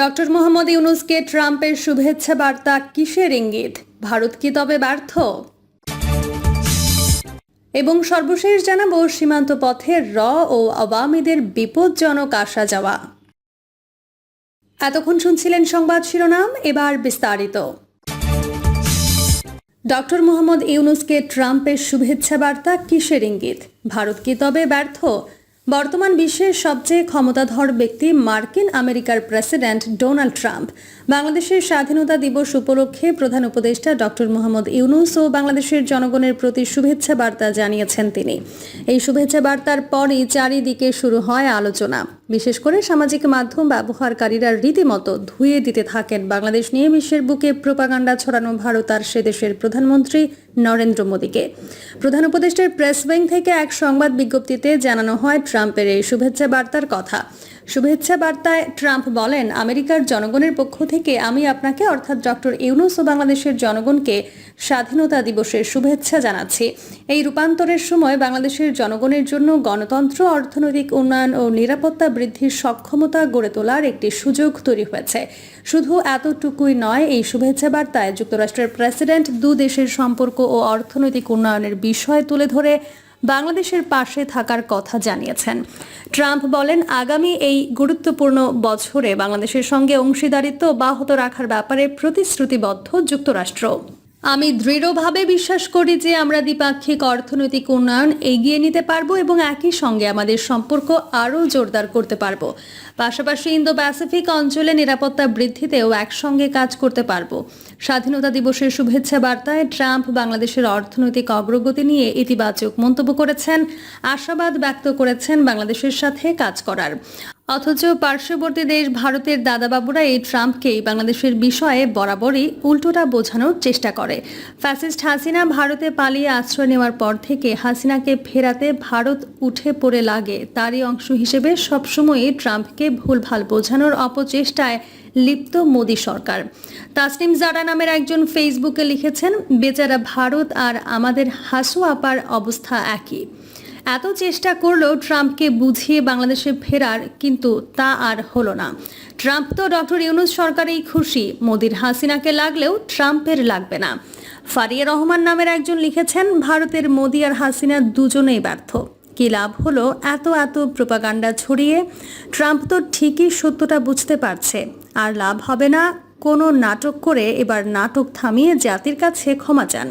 Doctor Mohammad ইউনুসকে ট্রাম্পের শুভেচ্ছা বার্তা কিসের ইঙ্গিত? ভারত কি তবে ব্যর্থ? এবং সর্বশেষ জানাব সীমান্ত পথে র ও আওয়ামীদের বিপজ্জনক আসা যাওয়া। এতক্ষণ শুনছিলেন সংবাদ শিরোনাম, এবার বিস্তারিত। ডক্টর মোহাম্মদ ইউনুসকে ট্রাম্পের শুভেচ্ছা বার্তা কিসের ইঙ্গিত? ভারত কি তবে ব্যর্থ? বর্তমান বিশ্বের সবচেয়ে ক্ষমতাধর ব্যক্তি মার্কিন আমেরিকার প্রেসিডেন্ট ডোনাল্ড ট্রাম্প। বাংলাদেশের স্বাধীনতা দিবস উপলক্ষে প্রধান উপদেষ্টা ডক্টর মোহাম্মদ ইউনুস ও বাংলাদেশের জনগণের প্রতি শুভেচ্ছা বার্তা জানিয়েছেন তিনি। এই শুভেচ্ছা বার্তার পরই চারিদিকে শুরু হয় আলোচনা। বিশেষ করে সামাজিক মাধ্যম ব্যবহারকারীরা রীতিমতো ধুয়ে দিতে থাকেন। বাংলাদেশ নিয়ে বিশ্বের বুকে প্রোপাগান্ডা ছড়ানো ভারত আর সে দেশের প্রধানমন্ত্রী নরেন্দ্র মোদীকে। প্রধান উপদেষ্টার প্রেস উইং থেকে এক সংবাদ বিজ্ঞপ্তিতে জানানো হয় ট্রাম্পের এই শুভেচ্ছা বার্তার কথা। শুভেচ্ছা বার্তায় ট্রাম্প বলেন, আমেরিকার জনগণের পক্ষ থেকে আমি আপনাকে, অর্থাৎ ডক্টর ইউনুস ও বাংলাদেশের জনগণকে স্বাধীনতা দিবসের শুভেচ্ছা জানাচ্ছি। এই রূপান্তরের সময় বাংলাদেশের জনগণের জন্য গণতন্ত্র, অর্থনৈতিক উন্নয়ন ও নিরাপত্তা বৃদ্ধির সক্ষমতা গড়ে তোলার একটি সুযোগ তৈরি হয়েছে। শুধু এতটুকুই নয়, এই শুভেচ্ছা বার্তায় যুক্তরাষ্ট্রের প্রেসিডেন্ট দু দেশের সম্পর্ক ও অর্থনৈতিক উন্নয়নের বিষয় তুলে ধরে বাংলাদেশের পাশে থাকার কথা জানিয়েছেন। ট্রাম্প বলেন, আগামী এই গুরুত্বপূর্ণ বছরে বাংলাদেশের সঙ্গে অংশীদারিত্ব অব্যাহত রাখার ব্যাপারে প্রতিশ্রুতিবদ্ধ যুক্তরাষ্ট্র। আমি দৃঢ়ভাবে বিশ্বাস করি যে আমরা দ্বিপাক্ষিক অর্থনৈতিক উন্নয়ন এগিয়ে নিতে পারব এবং একই সঙ্গে আমাদের সম্পর্ক আরও জোরদার করতে পারব। পাশাপাশি ইন্দো প্যাসিফিক অঞ্চলে নিরাপত্তা বৃদ্ধিতেও একসঙ্গে কাজ করতে পারব। স্বাধীনতা দিবসের শুভেচ্ছা বার্তায় ট্রাম্প বাংলাদেশের অর্থনৈতিক অগ্রগতি নিয়ে ইতিবাচক মন্তব্য করেছেন, আশাবাদ ব্যক্ত করেছেন বাংলাদেশের সাথে কাজ করার। অথচ পার্শ্ববর্তী দেশ ভারতের দাদাবাবুরা এই ট্রাম্পকেই বাংলাদেশের বিষয়ে বরাবরই উল্টোটা বোঝানোর চেষ্টা করে। ফ্যাসিস্ট হাসিনা ভারতে পালিয়ে আশ্রয় নেওয়ার পর থেকে হাসিনাকে ফেরাতে ভারত উঠে পড়ে লাগে। তারই অংশ হিসেবে সবসময়ই ট্রাম্পকে ভুলভাল বোঝানোর অপচেষ্টায় লিপ্ত মোদী সরকার। তাসনিম জারা নামের একজন ফেসবুকে লিখেছেন, বেচারা ভারত আর আমাদের হাসু আপার অবস্থা একই। এত চেষ্টা করলেও ট্রাম্পকে বুঝিয়ে বাংলাদেশে ফেরার কিন্তু তা আর হলো না। ট্রাম্প তো ডক্টর ইউনুস সরকারেই খুশি, মোদির হাসিনাকে লাগলেও ট্রাম্পের লাগবে না। ফারিয়া রহমান নামের একজন লিখেছেন, ভারতের মোদি আর হাসিনা দুজনেই ব্যর্থ। কি লাভ হলো এত এত প্রোপাগান্ডা ছড়িয়ে? ট্রাম্প তো ঠিকই সত্যটা বুঝতে পারছে। আর লাভ হবে না কোনো নাটক করে এবার নাটক থামিয়ে জাতির কাছে ক্ষমা চান।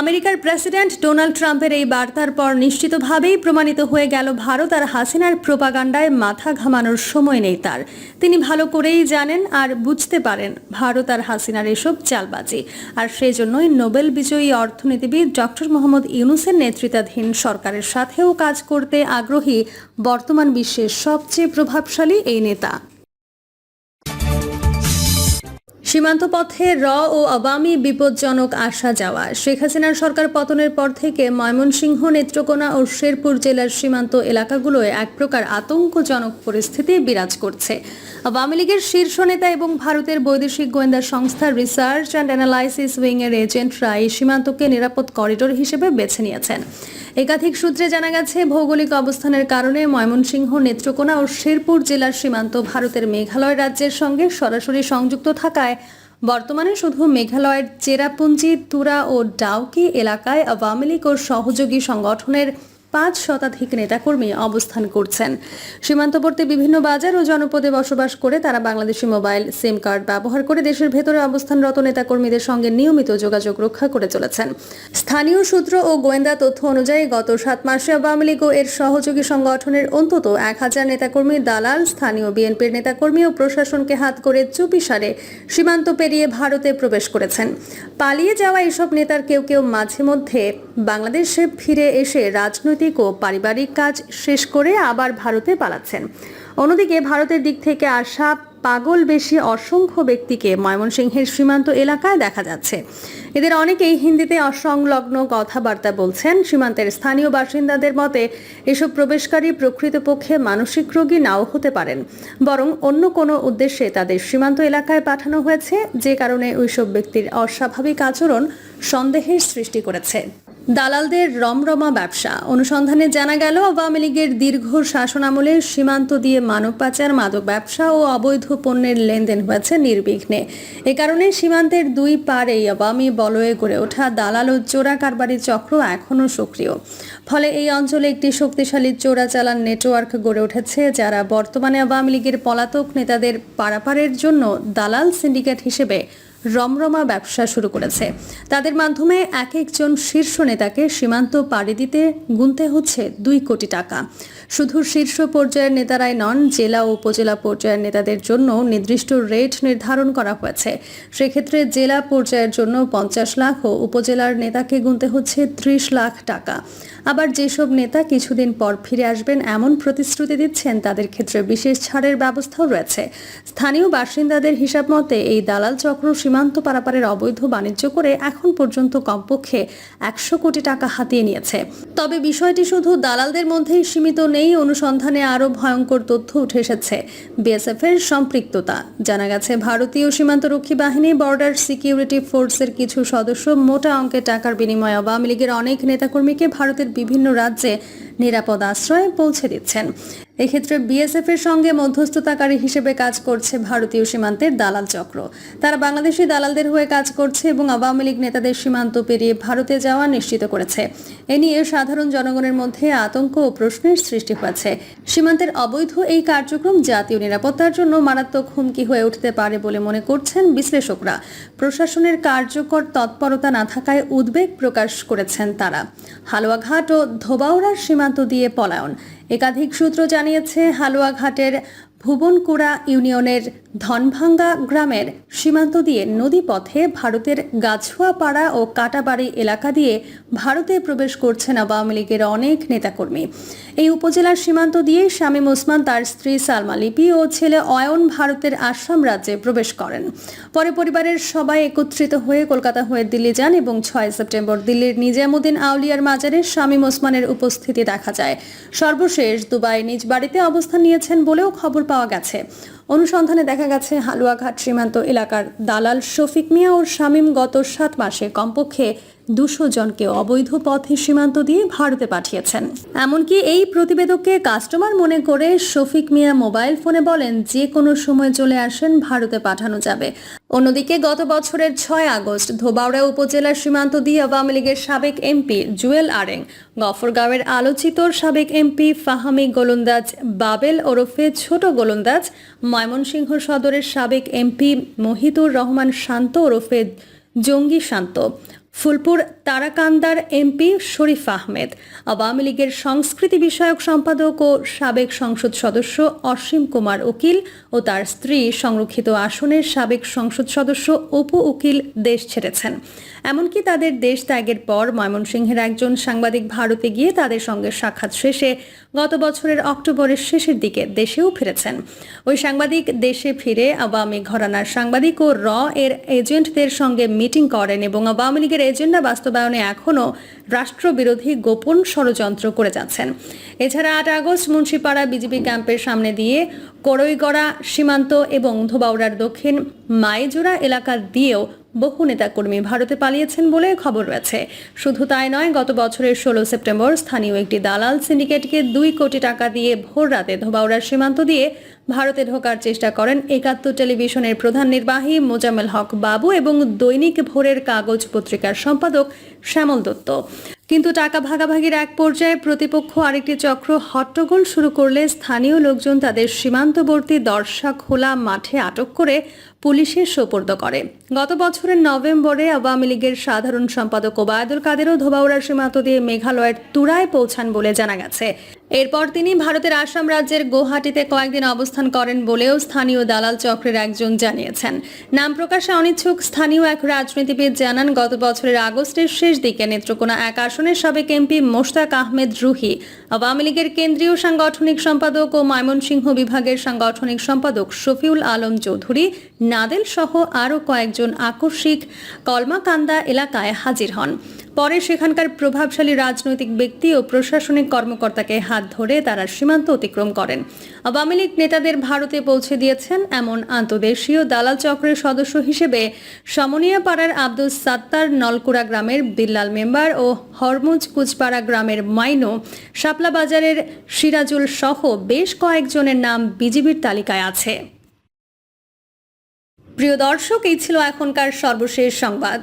আমেরিকার প্রেসিডেন্ট ডোনাল্ড ট্রাম্পের এই বার্তার পর নিশ্চিতভাবেই প্রমাণিত হয়ে গেল ভারত আর হাসিনার প্রোপাগান্ডায় মাথা ঘামানোর সময় নেই তার। তিনি ভালো করেই জানেন আর বুঝতে পারেন ভারত আর হাসিনার এসব চালবাজি। আর সেই জন্যই নোবেল বিজয়ী অর্থনীতিবিদ ডক্টর মোহাম্মদ ইউনুসের নেতৃত্বাধীন সরকারের সাথেও কাজ করতে আগ্রহী বর্তমান বিশ্বের সবচেয়ে প্রভাবশালী এই নেতা। সীমান্ত পথে র ও আওয়ামী বিপজ্জনক আসা যাওয়া। শেখ হাসিনার সরকার পতনের পর থেকে ময়মনসিংহ, নেত্রকোনা ও শেরপুর জেলার সীমান্ত এলাকাগুলোয় এক প্রকার আতঙ্কজনক পরিস্থিতি বিরাজ করছে। আওয়ামী লীগের শীর্ষ নেতা এবং ভারতের বৈদেশিক গোয়েন্দা সংস্থা রিসার্চ অ্যান্ড অ্যানালাইসিস উইংয়ের এজেন্টরা এই সীমান্তকে নিরাপদ করিডোর হিসেবে বেছে নিয়েছেন। একাধিক সূত্রে জানা গেছে, ভৌগোলিক অবস্থানের কারণে ময়মনসিংহ, নেত্রকোনা ও শেরপুর জেলার সীমান্ত ভারতের মেঘালয় রাজ্যের সঙ্গে সরাসরি সংযুক্ত থাকায় বর্তমানে শুধু মেঘালয়ের চেরাপুঞ্জি, তুরা ও ডাউকি এলাকায় আওয়ামী লীগ ও সহযোগী সংগঠনের পাঁচ শতাধিক নেতাকর্মী অবস্থান করছেন। সীমান্তবর্তী বিভিন্ন বাজার ও জনপদে বসবাস করে তারা বাংলাদেশি মোবাইল, সিম কার্ড ব্যবহার করে দেশের ভেতরে অবস্থানরত নেতাকর্মীদের সঙ্গে নিয়মিত যোগাযোগ রক্ষা করে চলেছেন। স্থানীয় সূত্র ও গোয়েন্দা তথ্য অনুযায়ী গত সাত মাসে আওয়ামী লীগ ও এর সহযোগী সংগঠনের অন্তত এক হাজার নেতাকর্মী দালাল, স্থানীয় বিএনপির নেতাকর্মী ও প্রশাসনকে হাত করে চুপিসারে সীমান্ত পেরিয়ে ভারতে প্রবেশ করেছেন। পালিয়ে যাওয়া এসব নেতার কেউ কেউ মাঝে মধ্যে বাংলাদেশে ফিরে এসে রাজনৈতিক ও পারিবারিক কাজ শেষ করে আবার ভারতে পালাচ্ছেন। অন্যদিকে ভারতের দিক থেকে আসা পাগল বেশি অসংখ্য ব্যক্তিকে ময়মনসিংহের সীমান্ত এলাকায় দেখা যাচ্ছে। এদের অনেকেই হিন্দিতে অসংলগ্ন কথাবার্তা বলছেন। সীমান্তের স্থানীয় বাসিন্দাদের মতে, এসব প্রবেশকারী প্রকৃতপক্ষে মানসিক রোগী নাও হতে পারেন। বরং অন্য কোনো উদ্দেশ্যে তাদের সীমান্ত এলাকায় পাঠানো হয়েছে, যে কারণে ওইসব ব্যক্তির অস্বাভাবিক আচরণ সন্দেহের সৃষ্টি করেছে। দালালদের রমরমা ব্যবসা। অনুসন্ধানে জানা গেল, আওয়ামী লীগের দীর্ঘ শাসনামলে সীমান্ত দিয়ে মানব পাচার, মাদক ব্যবসা ও অবৈধ পণ্যের লেনদেন হয়েছে নির্বিঘ্নে। এ কারণে সীমান্তের দুই পারেই আওয়ামী বলয়ে গড়ে ওঠা দালাল ও চোরা কারবারি চক্র এখনও সক্রিয়। ফলে এই অঞ্চলে একটি শক্তিশালী চোরাচালান নেটওয়ার্ক গড়ে উঠেছে, যারা বর্তমানে আওয়ামী লীগের পলাতক নেতাদের পারাপারের জন্য দালাল সিন্ডিকেট হিসেবে রমরমা ব্যবসা শুরু করেছে। তাদের মাধ্যমে এক একজন শীর্ষ নেতাকে সীমান্ত পাড়ি দিতে গুনতে হচ্ছে দুই কোটি টাকা। শুধু শীর্ষ পর্যায়ের নেতারাই নন, জেলা ও উপজেলা পর্যায়ের নেতাদের জন্য নির্দিষ্ট রেট নির্ধারণ করা হয়েছে। সেক্ষেত্রে জেলা পর্যায়ের জন্য পঞ্চাশ লাখ ও উপজেলার নেতাকে গুনতে হচ্ছে ত্রিশ লাখ টাকা। আবার যেসব নেতা কিছুদিন পর ফিরে আসবেন এমন প্রতিশ্রুতি দিচ্ছেন, তাদের ক্ষেত্রে বিশেষ ছাড়ের ব্যবস্থাও রয়েছে। স্থানীয় বাসিন্দাদের হিসাব মতে এই দালাল চক্র সীমান্ত পারাপারের অবৈধ বাণিজ্য করে এখন পর্যন্ত কমপক্ষে একশো কোটি টাকা হাতিয়ে নিয়েছে। তবে বিষয়টি শুধু দালালদের মধ্যেই সীমিত নেই, অনুসন্ধানে আরও ভয়ঙ্কর তথ্য উঠে এসেছে। বিএসএফ এর সম্পৃক্ততা। জানা গেছে, ভারতীয় সীমান্তরক্ষী বাহিনী বর্ডার সিকিউরিটি ফোর্সের কিছু সদস্য মোটা অঙ্কের টাকার বিনিময়ে আওয়ামী লীগের অনেক নেতাকর্মীকে ভারতের বিভিন্ন রাজ্যে নিরাপদ আশ্রয়ে পৌঁছে দিচ্ছেন। এক্ষেত্রে বিএসএফ এর সঙ্গে মধ্যস্থতাকারী হিসেবে কাজ করছে ভারতীয় সীমান্তের দালাল চক্র। তারা বাংলাদেশি দালালদের হয়ে কাজ করছে এবং আওয়ামী লীগ নেতাদের সীমান্ত পেরিয়ে ভারতে যাওয়া নিশ্চিত করেছে। এ নিয়ে সাধারণ জনগণের মধ্যে আতঙ্ক ও প্রশ্নের সৃষ্টি হয়েছে। সীমান্তের অবৈধ এই কার্যক্রম জাতীয় নিরাপত্তার জন্য মারাত্মক হুমকি হয়ে উঠতে পারে বলে মনে করছেন বিশ্লেষকরা। প্রশাসনের কার্যকর তৎপরতা না থাকায় উদ্বেগ প্রকাশ করেছেন তারা। হালুয়াঘাট ও ধোবাউড়ার সীমান্ত দিয়ে পলায়ন। একাধিক সূত্র জানিয়েছে, হালুয়াঘাটের ভুবনকুড়া ইউনিয়নের ধনভাঙ্গা গ্রামের সীমান্ত দিয়ে নদী পথে ভারতের গাছুয়াপাড়া ও কাটাবাড়ি এলাকা দিয়ে ভারতে প্রবেশ করছেন আওয়ামী লীগের অনেক নেতাকর্মী। এই উপজেলার সীমান্ত দিয়ে শামীম ওসমান তার স্ত্রী সালমা লিপি ও ছেলে অয়ন ভারতের আসাম রাজ্যে প্রবেশ করেন। পরে পরিবারের সবাই একত্রিত হয়ে কলকাতা হয়ে দিল্লি যান এবং ছয় সেপ্টেম্বর দিল্লির নিজামুদ্দিন আউলিয়ার মাজারে শামীম ওসমানের উপস্থিতি দেখা যায়। সর্বশেষ দুবাই নিজ বাড়িতে অবস্থান নিয়েছেন বলেও খবর পাওয়া গেছে। অনুসন্ধানে দেখা গেছে, হালুয়াঘাট সীমান্ত এলাকার দালাল শফিক মিয়া ও শামীম গত সাত মাসে কমপক্ষে দুশো জনকে অবৈধ পথে সীমান্ত দিয়ে ভারতে পাঠিয়েছেন। এমনকি এই প্রতিবেদককে কাস্টমার মনে করে শফিক মিয়া মোবাইল ফোনে বলেন, যে কোনো সময় চলে আসেন, ভারতে পাঠানো যাবে। অন্যদিকে গত বছরের ছয় আগস্ট ধোবাউড়া উপজেলার সীমান্ত দিয়ে আওয়ামী লীগের সাবেক এমপি জুয়েল আরেং, গফরগাঁওয়ের আলোচিত সাবেক এমপি ফাহামি গোলন্দাজ বাবেল ওরফে ছোট গোলন্দাজ ময়মনসিংহ সদরের সাবেক এমপি মহিতুর রহমান শান্ত ওরফে জঙ্গি শান্ত। ফুলপুর তারাকান্দার এমপি শরীফ আহমেদ। আওয়ামী লীগের সংস্কৃতি বিষয়ক সম্পাদক ও সাবেক সংসদ সদস্য অসীম কুমার উকিল ও তার স্ত্রী সংরক্ষিত আসনের সাবেক সংসদ সদস্য অপু উকিল দেশ ছেড়েছেন। এমনকি তাদের দেশ ত্যাগের পর ময়মনসিংহের একজন সাংবাদিক ভারতে গিয়ে তাদের সঙ্গে সাক্ষাৎ শেষে গত বছরের অক্টোবরের শেষের দিকে দেশেও ফিরেছেন। ওই সাংবাদিক দেশে ফিরে আওয়ামী ঘরানার সাংবাদিক ও র এর এজেন্টদের সঙ্গে মিটিং করেন এবং আওয়ামী লীগের এজেন্ডা বাস্তবায়নে এখনও রাষ্ট্রবিরোধী গোপন ষড়যন্ত্র করে যাচ্ছেন। এছাড়া আট আগস্ট মুন্সিপাড়া বিজেপি ক্যাম্পের সামনে দিয়ে করইগড়া সীমান্ত এবং ধোবাউড়ার দক্ষিণ মাইজোড়া এলাকা দিয়েও বহু নেতাকর্মী ভারতে পালিয়েছেন বলে খবর রয়েছে। শুধু তাই নয়, গত বছরের ষোলো সেপ্টেম্বর স্থানীয় একটি দালাল সিন্ডিকেটকে দুই কোটি টাকা দিয়ে ভোর রাতে ধোবাউড়ার সীমান্ত দিয়ে ভারতে ঢোকার চেষ্টা করেন একাত্তর টেলিভিশনের প্রধান নির্বাহী মোজাম্মেল হক বাবু এবং দৈনিক ভোরের কাগজ পত্রিকার সম্পাদক শ্যামল দত্ত। কিন্তু টাকা ভাগাভাগির এক পর্যায়ে প্রতিপক্ষ আরেকটি চক্র হট্টগোল শুরু করলে স্থানীয় লোকজন তাদের সীমান্তবর্তী দর্শা খোলা মাঠে আটক করে পুলিশের সোপর্দ করে। গত বছরের নভেম্বরে আওয়ামী লীগের সাধারণ সম্পাদক ওবায়দুল কাদেরও ধোবাউড়ার সীমান্ত দিয়ে মেঘালয়ের তুরায় পৌঁছান বলে জানা গেছে। এরপর তিনি ভারতের আসাম রাজ্যের গুয়াহাটিতে কয়েকদিন অবস্থান করেন বলেও স্থানীয় দালাল চক্রের একজন জানিয়েছেন। নাম প্রকাশে অনিচ্ছুক স্থানীয় এক রাজনীতিবিদ জানান, গত বছরের আগস্টের শেষ দিকে নেত্রকোনা এক আসনের সাবেক এমপি মোশতাক আহমেদ রুহি আওয়ামী লীগের কেন্দ্রীয় সাংগঠনিক সম্পাদক ও ময়মনসিংহ বিভাগের সাংগঠনিক সম্পাদক শফিউল আলম চৌধুরী, নাদেল সহ আরও কয়েকজন আকস্মিক কলমাকান্দা এলাকায় হাজির হন। পরে সেখানকার প্রভাবশালী রাজনৈতিক ব্যক্তি ও প্রশাসনিক কর্মকর্তাকে হাত ধরে তারা সীমান্ত অতিক্রম করেন। আওয়ামী লীগ নেতাদের ভারতে পৌঁছে দিয়েছেন এমন আন্তদেশীয় দালাল চক্রের সদস্য হিসেবে সমনিয়া পাড়ার আব্দুল সাত্তার নলকুড়া গ্রামের বিল্লাল মেম্বার ও হরমুজ কুচপাড়া গ্রামের মাইনো শাপলা বাজারের সিরাজুল সহ বেশ কয়েকজনের নাম বিজিবির তালিকায় আছে। প্রিয় দর্শক, এই ছিল এখনকার সর্বশেষ সংবাদ।